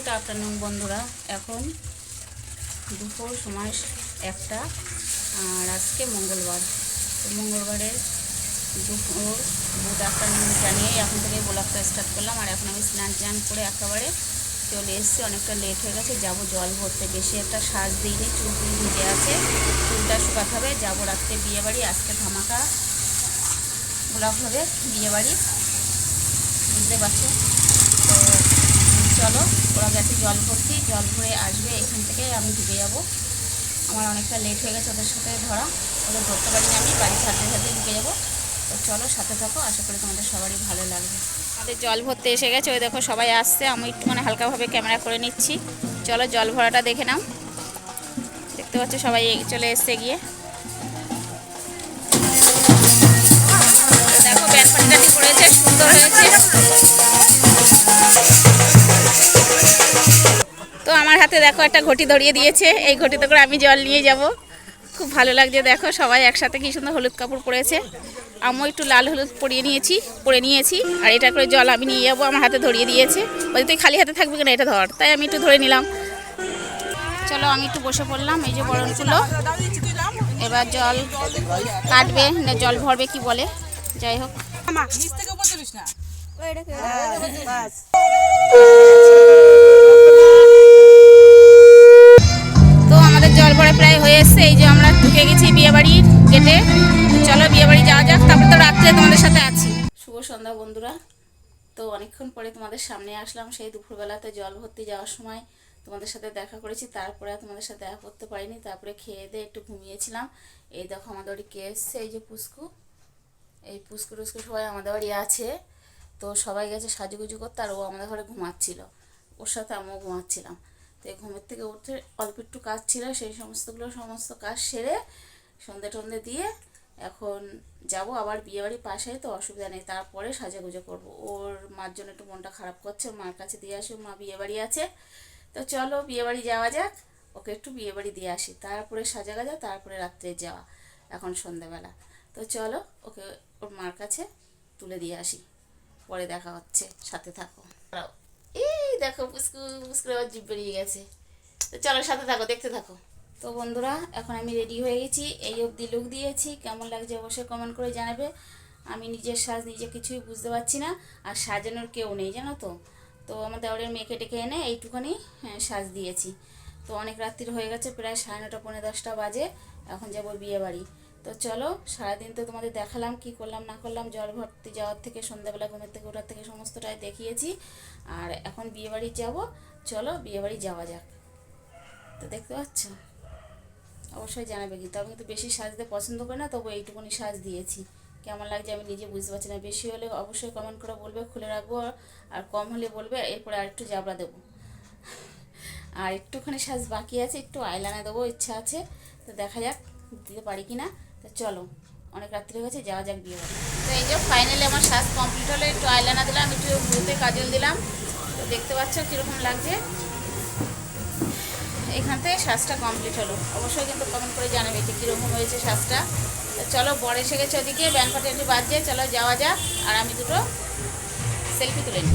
Good afternoon বন্ধুরা। এখন দুপুর, সময় একটা, আর আজকে মঙ্গলবার। মঙ্গলবারের দুপুর, গুড আফটারনুন জানিয়ে এখন থেকে ব্লগটা স্টার্ট করলাম। আর এখন আমি স্নান টান করে একেবারে চলে এসেছি। অনেকটা লেট হয়ে গেছে, যাব জল ভরতে। বেশি একটা সাজ দিইনি, চুল টুল ভিজে আছে। চুলটা শুকাতে হবে, যাব রাত্রে বিয়েবাড়ি, আজকে ধামাকা ব্লগ হবে বিয়েবাড়ি। বুঝতে পারছ? চলো, ওরা গেছে জল ভর্তি, জল ভরে আসবে, এখান থেকে আমি ঢুকে যাব। আমার অনেকটা লেট হয়ে গেছে ওদের সাথে ধরা। ওদের ধরতে পারিনি আমি, বাড়ি ছাড়তে ছাড়তে ঢুকে যাব। তো চলো, সাথে থাকো, আশা করি তোমাদের সবারই ভালো লাগবে। আমাদের জল ভরতে এসে গেছে, ওই দেখো সবাই আসছে, আমি একটু মানে হালকাভাবে ক্যামেরা করে নিচ্ছি। চলো জল ভরাটা দেখে নাও। দেখতে পাচ্ছ সবাই চলে এসছে গিয়ে। দেখো একটা ঘটি ধরিয়ে দিয়েছে। এই ঘটিতে করে আমি জল নিয়ে যাব। খুব ভালো লাগছে দেখো সবাই একসাথে কি সুন্দর হলুদ কাপড় পরেছে। আমিও একটু লাল হলুদ পরিয়ে নিয়েছি পরে নিয়েছি আর এটা করে জল আমি নিয়ে যাব আমার হাতে ধরিয়ে দিয়েছে। বলতে তুই খালি হাতে থাকবি কিনা? এটা ধর। তাই আমি একটু ধরে নিলাম। চলো আমি একটু বসে পড়লাম এই যে বরণগুলো এবার জল কাটবে না জল ভরবে কি বলে? যাই হোক। থেকে না। জল ভরে প্রায় হয়ে এসছে। এই যে আমরা ঢুকে গেছি বিয়ে বাড়ির গেটে চলো বিয়ে বাড়ি যাওয়া যাক, তারপর তো রাত্রে তোমাদের সাথে আছি। শুভ সন্ধ্যা বন্ধুরা। তো অনেকক্ষণ পরে তোমাদের সামনে আসলাম, সেই দুপুরবেলাতে জল ভর্তি যাওয়ার সময়। তোমাদের সাথে দেখা করেছি, তারপরে তোমাদের সাথে দেখা করতে পারিনি। তারপরে খেয়ে দিয়ে একটু ঘুমিয়েছিলাম। এই দেখো আমাদের বাড়ি কে এসছে, এই যে পুস্কু এই পুস্কু টুস্কু সবাই আমাদের বাড়ি আছে। তো সবাই গেছে সাজুগুজু করতে, আর ও আমাদের ঘরে ঘুমাচ্ছিল। ওর সাথে আমিও ঘুমাচ্ছিলাম। তো ঘুমের থেকে উঠে অল্প একটু কাজ ছিল, সেই সমস্তগুলো সমস্ত কাজ সেরে সন্ধে টন্ধে দিয়ে এখন যাব। আবার বিয়েবাড়ি পাশে, তো অসুবিধা নেই। তারপরে সাজাগুজো করব। ওর মার জন্য একটু মনটা খারাপ করছে। মার কাছে দিয়ে আসি মা বিয়েবাড়ি আছে। তো চলো বিয়েবাড়ি যাওয়া যাক। ওকে একটু বিয়েবাড়ি দিয়ে আসি। তারপরে সাজা গাজা তারপরে রাত্রে যাওয়া, এখন সন্ধেবেলা। তো চলো ওকে ওর মার কাছে তুলে দিয়ে আসি। পরে দেখা হচ্ছে। সাথে থাকো। এই দেখো পুস্কু পুস্কুরে আবার জিভ বেরিয়ে গেছে। তো চলো সাথে থাকো দেখতে থাকো। তো বন্ধুরা এখন আমি রেডি হয়ে গেছি। এই অবধি লুক দিয়েছি। কেমন লাগছে অবশ্যই কমেন্ট করে জানাবে। আমি নিজের সাজ নিজে কিছুই বুঝতে পারছি না। আর সাজানোর কেউ নেই জানো তো? তো আমার দেওয়ারের মেয়েকে ডেকে এনে এইটুখানি হ্যাঁ, সাজ দিয়েছি। তো অনেক রাত্রির হয়ে গেছে প্রায় সাড়ে নটা পৌনে দশটা বাজে। এখন যাব বিয়ে বাড়ি তো চলো, সারাদিন তো তোমাদের দেখালাম কি করলাম, না করলাম, জল ভর্তি যাওয়ার থেকে, সন্ধ্যাবেলা ঘুমের থেকে ওঠার থেকে সমস্তটাই দেখিয়েছি। আর এখন বিয়েবাড়ি যাব, চলো বিয়েবাড়ি যাওয়া যাক। তো দেখতে পাচ্ছ? অবশ্যই জানাবে কিন্তু, আমি কিন্তু বেশি সাজতে পছন্দ করি না তবু এইটুকুনি সাজ দিয়েছি। কেমন লাগছে আমি নিজে বুঝতে পারছি না, বেশি হলে অবশ্যই কমেন্ট করে বলবে, খুলে রাখব, আর কম হলে বলবে, এরপরে আরেকটু জাবড়া দেবো। আর একটুখানি সাজ বাকি আছে, একটু আইলানা দেবো, ইচ্ছা আছে, তো দেখা যাক দিতে পারি কি না তো চলো অনেক রাত্রি হয়ে গেছে যাওয়া যাক বিয়ে বাড়ি। তো এই যে ফাইনালি আমার শ্বাস কমপ্লিট হলো একটু আইলানা দিলাম একটু ভুরুতে কাজল দিলাম। তো দেখতে পাচ্ছ কীরকম লাগছে? এখান থেকে শ্বাসটা কমপ্লিট হলো। অবশ্যই কিন্তু কমেন্ট করে জানাবে যে কীরকম হয়েছে শ্বাসটা। তো চলো বর এসে গেছে ওদিকে ব্যান্ড পাটি একটু বাজছে চলো যাওয়া যাক আর আমি দুটো সেলফি তুলে নিই।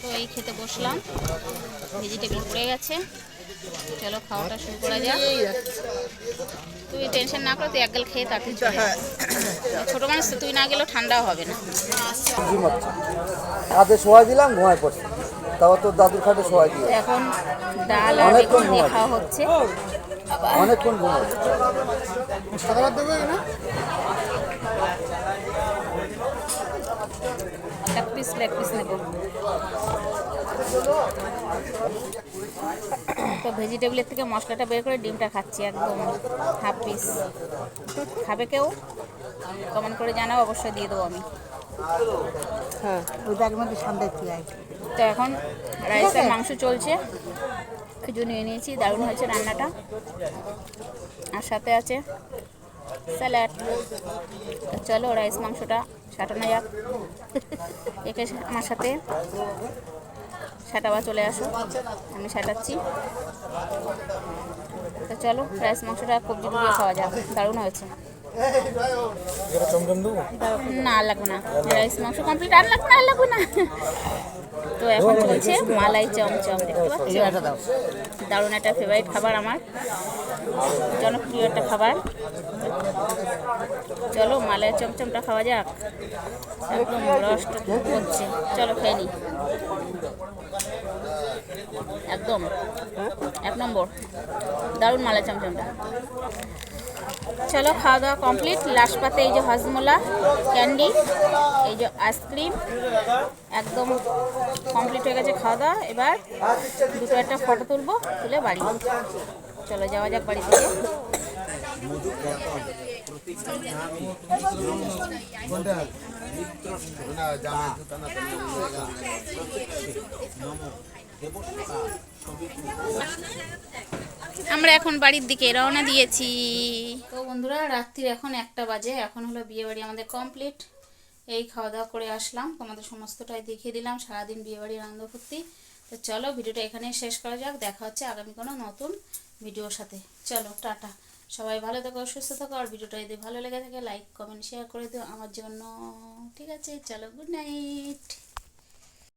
তো এই খেতে বসলাম। ভেজিটেবল পড়ে গেছে। চলো খাওয়াটা শুরু করা যাক। তুই টেনশন না করো তুই এক গাল খেয়ে তাড়াতাড়ি চলে যা। ছোটো মানুষ তুই না গেলেও ঠান্ডাও হবে না। হাতে শোয়াই দিলাম ঘুমায় পড়ছে। তারপর তোর দাদুর খাটে শোয়াই দিয়ে এখন ডাল আর অনেকক্ষণ বেগুন দিয়ে খাওয়া হচ্ছে। অনেকক্ষণ ঘুমাচ্ছে এক পিস লেগ পিস নেব তো ভেজিটেবলের থেকে মশলাটা বের করে ডিমটা খাচ্ছি একদম হাফ পিস খাবে কেউ? কমেন্ট করে জানাও অবশ্যই দিয়ে দেবো আমি। হ্যাঁ তো এখন রাইসের মাংস চলছে। খেজুর নিয়ে নিয়েছি দারুণ হয়েছে রান্নাটা। আর সাথে আছে স্যালাড। চলো রাইস মাংসটা সাটানো যাক একে আমার সাথে। সাটাবা চলে আসো। আমি সাটাচ্ছি। তো চলো রাইস মাংসটা কবজি ডুবিয়ে খাওয়া যাক। দারুণ হয়েছে। না, আর লাগবে না। রাইস মাংস কমপ্লিট আর লাগবে না, আর লাগবে না। তো এখন চলছে মালাই চমচম। দেখতে পাচ্ছি? দারুণ একটা ফেভারিট খাবার আমার, জনপ্রিয় একটা খাবার। চলো মালের চমচমটা খাওয়া যাক। একদম রসটা হচ্ছে। চলো খেয়ে নি। একদম। এক নম্বর। দারুণ মালের চমচমটা। চলো খাওয়া দাওয়া কমপ্লিট। লাস্ট পাতে এই যে হজমোলা, ক্যান্ডি, এই যে আইসক্রিম, একদম কমপ্লিট হয়ে গেছে খাওয়া দাওয়া। এবার দুটো একটা ফটো তুলবো, তুলে বাড়ি। চলো যাওয়া যাক বাড়ি থেকে। আমরা এখন বাড়ির দিকে রওনা দিয়েছি। তো বন্ধুরা, রাত্রির এখন একটা বাজে। এখন হলো বিয়ে বাড়ি আমাদের কমপ্লিট। এই খাওয়া দাওয়া করে আসলাম। তোমাদের সমস্তটাই দেখিয়ে দিলাম। সারাদিন বিয়ে বাড়ির আনন্দ ফুর্তি। তো চলো, ভিডিওটা এখানে শেষ করা যাক। দেখা হচ্ছে আগামী কোনো নতুন ভিডিওর সাথে। চলো, টাটা। সবাই ভালো থাকো, সুস্থ থাকো। আর ভিডিওটা যদি ভালো লেগে থাকে লাইক কমেন্ট শেয়ার করে দিও আমার জন্য। ঠিক আছে? চলো গুড নাইট